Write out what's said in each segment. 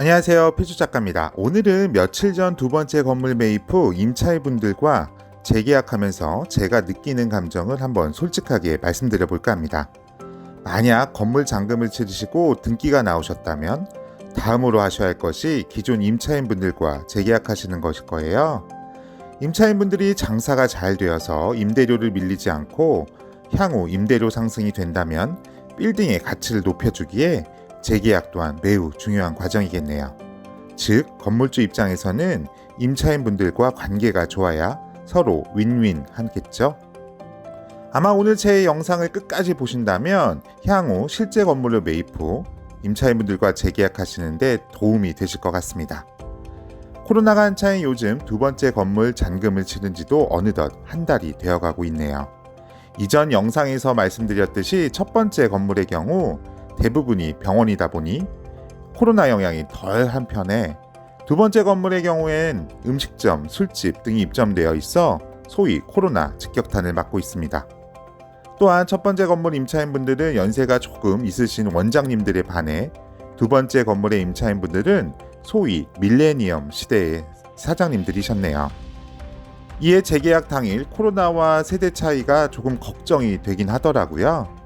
안녕하세요. 피주 작가입니다. 오늘은 며칠 전 두 번째 건물 매입 후 임차인분들과 재계약하면서 제가 느끼는 감정을 한번 솔직하게 말씀드려 볼까 합니다. 만약 건물 잔금을 치르시고 등기가 나오셨다면 다음으로 하셔야 할 것이 기존 임차인분들과 재계약하시는 것일 거예요. 임차인분들이 장사가 잘 되어서 임대료를 밀리지 않고 향후 임대료 상승이 된다면 빌딩의 가치를 높여주기에 재계약 또한 매우 중요한 과정이겠네요. 즉, 건물주 입장에서는 임차인분들과 관계가 좋아야 서로 윈윈 하겠죠? 아마 오늘 제 영상을 끝까지 보신다면 향후 실제 건물을 매입 후 임차인분들과 재계약하시는데 도움이 되실 것 같습니다. 코로나가 한차인 요즘 두 번째 건물 잔금을 치른 지도 어느덧 한 달이 되어가고 있네요. 이전 영상에서 말씀드렸듯이 첫 번째 건물의 경우 대부분이 병원이다 보니 코로나 영향이 덜 한편에 두 번째 건물의 경우엔 음식점, 술집 등이 입점되어 있어 소위 코로나 직격탄을 맞고 있습니다. 또한 첫 번째 건물 임차인분들은 연세가 조금 있으신 원장님들에 반해 두 번째 건물의 임차인분들은 소위 밀레니엄 시대의 사장님들이셨네요. 이에 재계약 당일 코로나와 세대 차이가 조금 걱정이 되긴 하더라고요.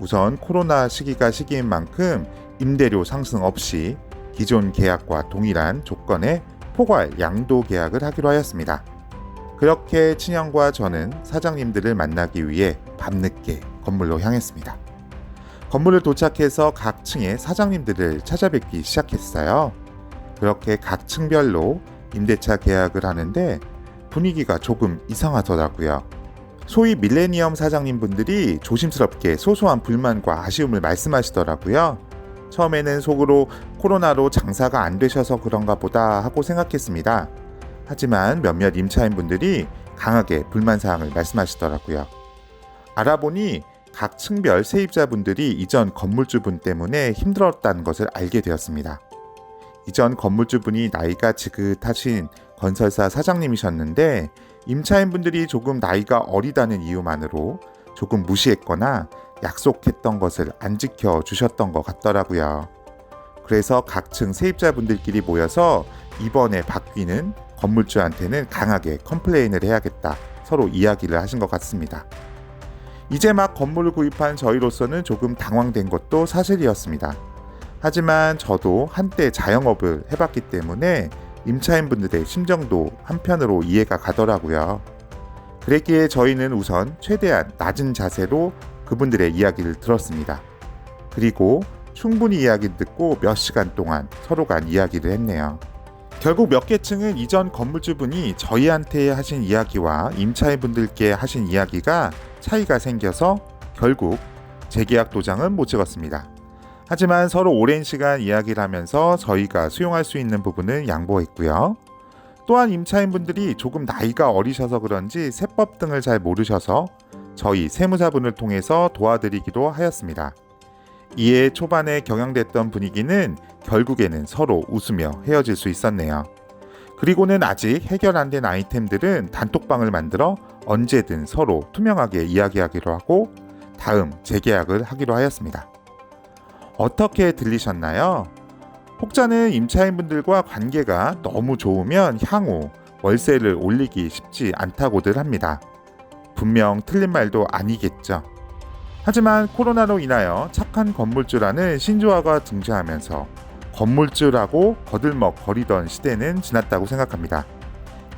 우선 코로나 시기가 시기인 만큼 임대료 상승 없이 기존 계약과 동일한 조건의 포괄 양도 계약을 하기로 하였습니다. 그렇게 친형과 저는 사장님들을 만나기 위해 밤늦게 건물로 향했습니다. 건물을 도착해서 각 층의 사장님들을 찾아뵙기 시작했어요. 그렇게 각 층별로 임대차 계약을 하는데 분위기가 조금 이상하더라고요. 소위 밀레니엄 사장님 분들이 조심스럽게 소소한 불만과 아쉬움을 말씀하시더라고요. 처음에는 속으로 코로나로 장사가 안 되셔서 그런가 보다 하고 생각했습니다. 하지만 몇몇 임차인 분들이 강하게 불만사항을 말씀하시더라고요. 알아보니 각 층별 세입자분들이 이전 건물주분 때문에 힘들었다는 것을 알게 되었습니다. 이전 건물주분이 나이가 지긋하신 건설사 사장님이셨는데 임차인분들이 조금 나이가 어리다는 이유만으로 조금 무시했거나 약속했던 것을 안 지켜 주셨던 것 같더라고요. 그래서 각층 세입자분들끼리 모여서 이번에 바뀌는 건물주한테는 강하게 컴플레인을 해야겠다 서로 이야기를 하신 것 같습니다. 이제 막 건물을 구입한 저희로서는 조금 당황된 것도 사실이었습니다. 하지만 저도 한때 자영업을 해봤기 때문에 임차인분들의 심정도 한편으로 이해가 가더라고요. 그랬기에 저희는 우선 최대한 낮은 자세로 그분들의 이야기를 들었습니다. 그리고 충분히 이야기를 듣고 몇 시간 동안 서로 간 이야기를 했네요. 결국 몇 개 층은 이전 건물주분이 저희한테 하신 이야기와 임차인분들께 하신 이야기가 차이가 생겨서 결국 재계약 도장은 못 찍었습니다. 하지만 서로 오랜 시간 이야기를 하면서 저희가 수용할 수 있는 부분은 양보했고요. 또한 임차인분들이 조금 나이가 어리셔서 그런지 세법 등을 잘 모르셔서 저희 세무사분을 통해서 도와드리기도 하였습니다. 이에 초반에 경영됐던 분위기는 결국에는 서로 웃으며 헤어질 수 있었네요. 그리고는 아직 해결 안 된 아이템들은 단톡방을 만들어 언제든 서로 투명하게 이야기하기로 하고 다음 재계약을 하기로 하였습니다. 어떻게 들리셨나요? 혹자는 임차인분들과 관계가 너무 좋으면 향후 월세를 올리기 쉽지 않다고들 합니다. 분명 틀린 말도 아니겠죠. 하지만 코로나로 인하여 착한 건물주라는 신조어가 등장하면서 건물주라고 거들먹 거리던 시대는 지났다고 생각합니다.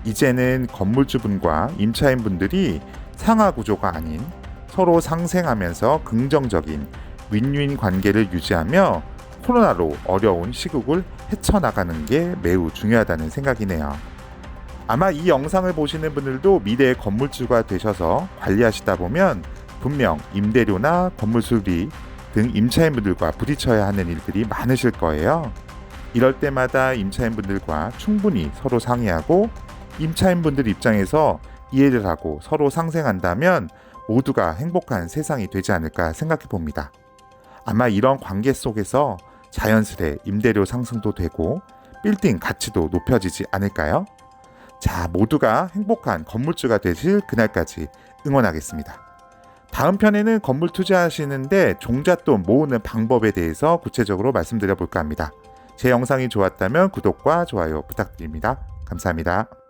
이제는 건물주분과 임차인분들이 상하 구조가 아닌 서로 상생하면서 긍정적인 윈윈 관계를 유지하며 코로나로 어려운 시국을 헤쳐나가는 게 매우 중요하다는 생각이네요. 아마 이 영상을 보시는 분들도 미래의 건물주가 되셔서 관리하시다 보면 분명 임대료나 건물 수리 등 임차인분들과 부딪혀야 하는 일들이 많으실 거예요. 이럴 때마다 임차인분들과 충분히 서로 상의하고 임차인분들 입장에서 이해를 하고 서로 상생한다면 모두가 행복한 세상이 되지 않을까 생각해 봅니다. 아마 이런 관계 속에서 자연스레 임대료 상승도 되고 빌딩 가치도 높여지지 않을까요? 자, 모두가 행복한 건물주가 되실 그날까지 응원하겠습니다. 다음 편에는 건물 투자하시는데 종잣돈 모으는 방법에 대해서 구체적으로 말씀드려 볼까 합니다. 제 영상이 좋았다면 구독과 좋아요 부탁드립니다. 감사합니다.